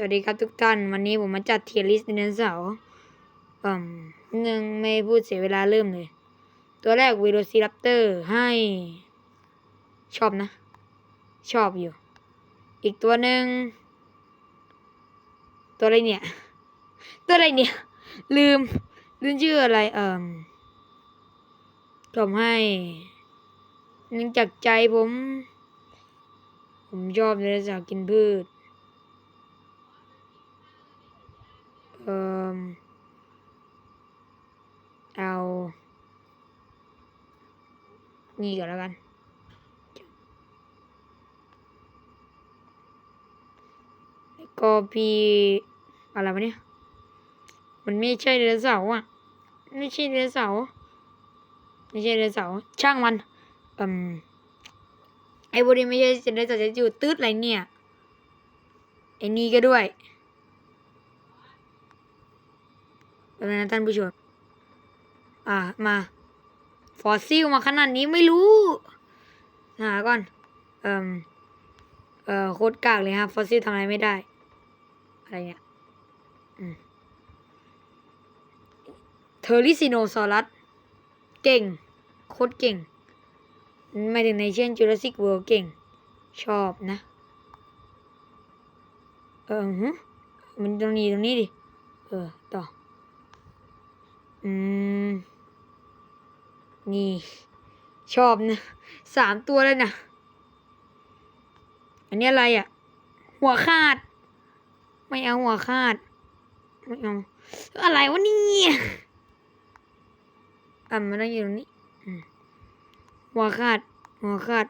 สวัสดีครับทุกท่าน วันนี้ผมมาจัดเทียร์ลิสต์ไดโนเสาร์อืมหนึ่งไม่พูดเสียเวลาเริ่มเลย ตัวแรกวีโรซิรัปเตอร์ให้ ชอบนะ ชอบอยู่ อีกตัวหนึ่ง ตัวอะไรเนี่ย ตัวอะไรเนี่ย ลืม ลืมชื่ออะไรเอ่มผมให้เนื่งจากใจผม ผมชอบไดโนเสาร์กินพืช เออเอา นี่ก่อนแล้วกัน ก็พี่อะไรวะเนี่ย มันไม่ใช่ไดโนเสาร์อะ ไม่ใช่ไดโนเสาร์ไม่ใช่ไดโนเสาร์ช่างมันอืมไอ้พวกนี้ไม่ใช่ไดโนเสาร์จะอยู่ตืดอะไรเนี่ยไอ้นี่ก็ด้วย เป็นไงนท่านผู้ชมอ่ามา ฟอสซิลมาขนาดนี้ไม่รู้หาก่อน เอ่มเอ่อโคตรกากเลยครับฟอสซิลทำอะไรไม่ได้ อะไรเนี่ยเทอริซิโนซอรัส เก่ง โคตรเก่ง ไม่ถึงในเช่นจูราสสิกเวิลด์เก่ง ชอบนะ เออมันตรงนี้ตรงนี้ดิ เออ ต่อ อืม นี่ ชอบนะสามตัวเลยนะอันนี้อะไรอะ หัวขาด ไม่เอาหัวขาด ไม่เอา อะไรวะนี่อะมันต้องอยู่ตรงนี้หัวขาด หัวขาด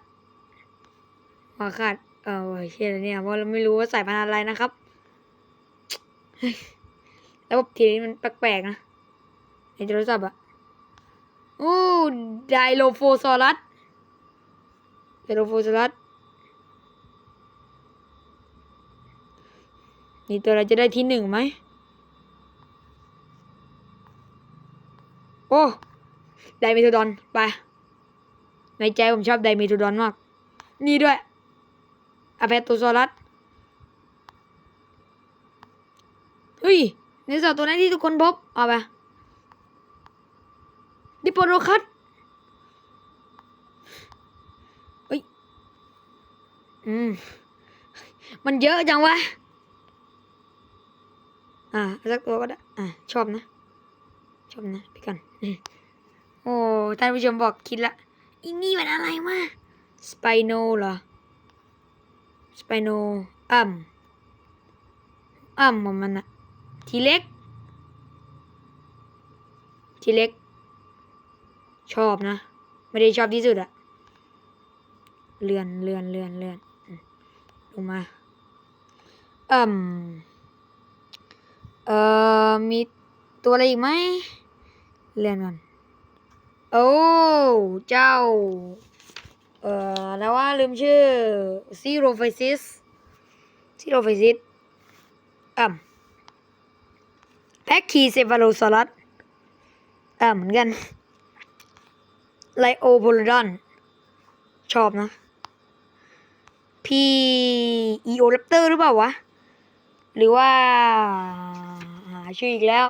หัวขาด เออเชื่อเนี่ยเพราะเราไม่รู้ว่าใสายพันอะไรนะครับเฮ้ยระบบทีนี้มันแปลกๆนะ ในโทรศัพท์อะโอ้ไดโลโฟซอรัสไดโลโฟซอรัสนี่ตัวเราจะได้ที่หนึ่งไหม โอ้ ไดเมโทดอน ไป ในใจผมชอบไดเมโทดอนมาก นี่ด้วยอะแพตโตซอรัสเฮ้ยในสาวตัวนั้นที่ทุกคนพบ เอาไป ดิโปโรคัสเฮ้ย อืม มันเยอะจังวะ อ่าสักตัวก็ได้ อ่าชอบนะ ชอบนะพี่กัน โอ้ท่านผู้ชมบอกคิดละอีนี่มันอะไรวะสไปโนเหรอ สไปโนอ่ำอ่ำของมันอะทีเล็ก ทีเล็ก ชอบนะ ไม่ได้ชอบที่สุดอะเลื่อนเลื่อนเลื่อนเลื่อนลงมาอืมเอ่อมีตัวอะไรอีกไหมเลื่อนก่อนโอ้เจ้า เอ่อแล้วว่าลืมชื่อซีโรไฟซิสซีโรไฟซิสอืมแพ็กคีเซฟาโลซอรัสอ่าเหมือนกัน ไลโอโพลดอนชอบนะ พี่อีโอแรปเตอร์หรือเปล่าวะ หรือว่าหาชื่ออีกแล้ว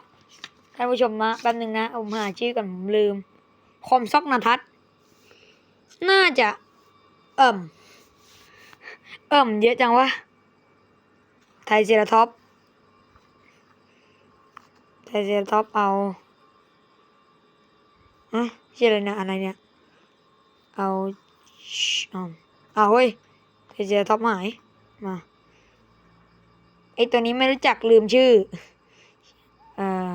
ท่านผู้ชมมาแป๊บนึงนะผมหาชื่อก่อนผมลืม คอมซอกนาทัศน์น่าจะเอิ่ม เอิ่มเยอะจังวะ ไทยเซราท็อปไทยเซราท็อปเอา ฮะชื่ออะไรนะอะไรเนี่ย เอาเอาเอาเฮ้ยไทยเซราท็อปหายมาไอตัวนี้ไม่รู้จักลืมชื่อ เอ่อ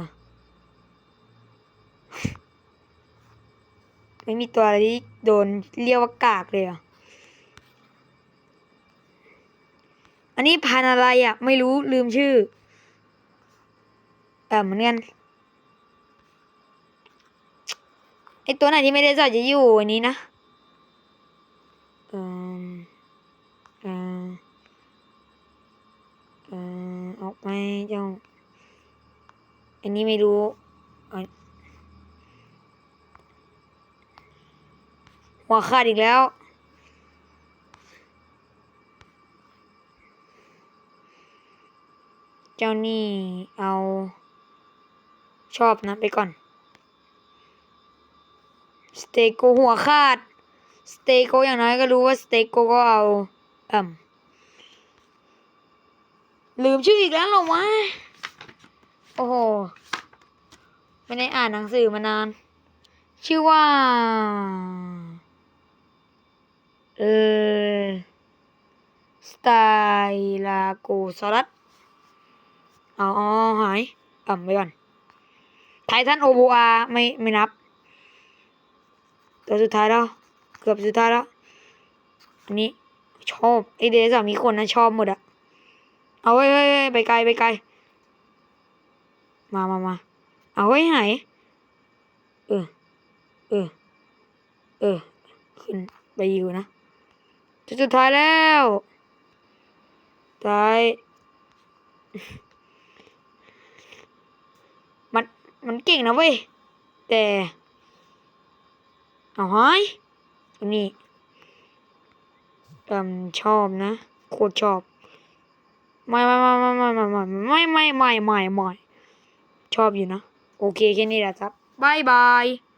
ไม่มีตัวอะไรที่โดนเรียกว่ากากเลยอะ อันนี้พันอะไรอะ ไม่รู้ลืมชื่อ เออเหมือนกัน ไอตัวไหนที่ไม่ได้ใส่จะอยู่อันนี้นะออเออเออออกไปเจ้าอันนี้ไม่รู้อะหัวขาดอีกแล้วเจ้านี่เอาชอบนะไปก่อน สเตโกหัวขาด สเตโกอย่างน้อยก็รู้ว่าสเตโกก็เอาเอ่มลืมชื่ออีกแล้วหรอวะ โอ้โห ไม่ได้อ่านหนังสือมานาน ชื่อว่า เออ สไตลาโกซอรัสอ๋อ หายอ่ำไปก่อน ไททันโอโบอาไม่ไม่นับ ตัวสุดท้ายแล้วเกือบสุดท้ายแล้วอันนี้ชอบไอเดสามีคนนะชอบหมดอะเอาเฮ้ไปไกลไปไกลมามามาเอาเฮ้หายเออเออเออขึ้นไปอยู่นะจุดสุดท้ายแล้วท้ายมันมันเก่งนะเว้ยแต่ เอาหายอันนี้อืมชอบนะ โคตรชอบไม่ไม่ไม่ไม่ไม่ไม่ไม่ไม่ไม่ไม่ไม่ไม่ชอบอยู่นะ โอเคแค่นี้แหละครับบายบาย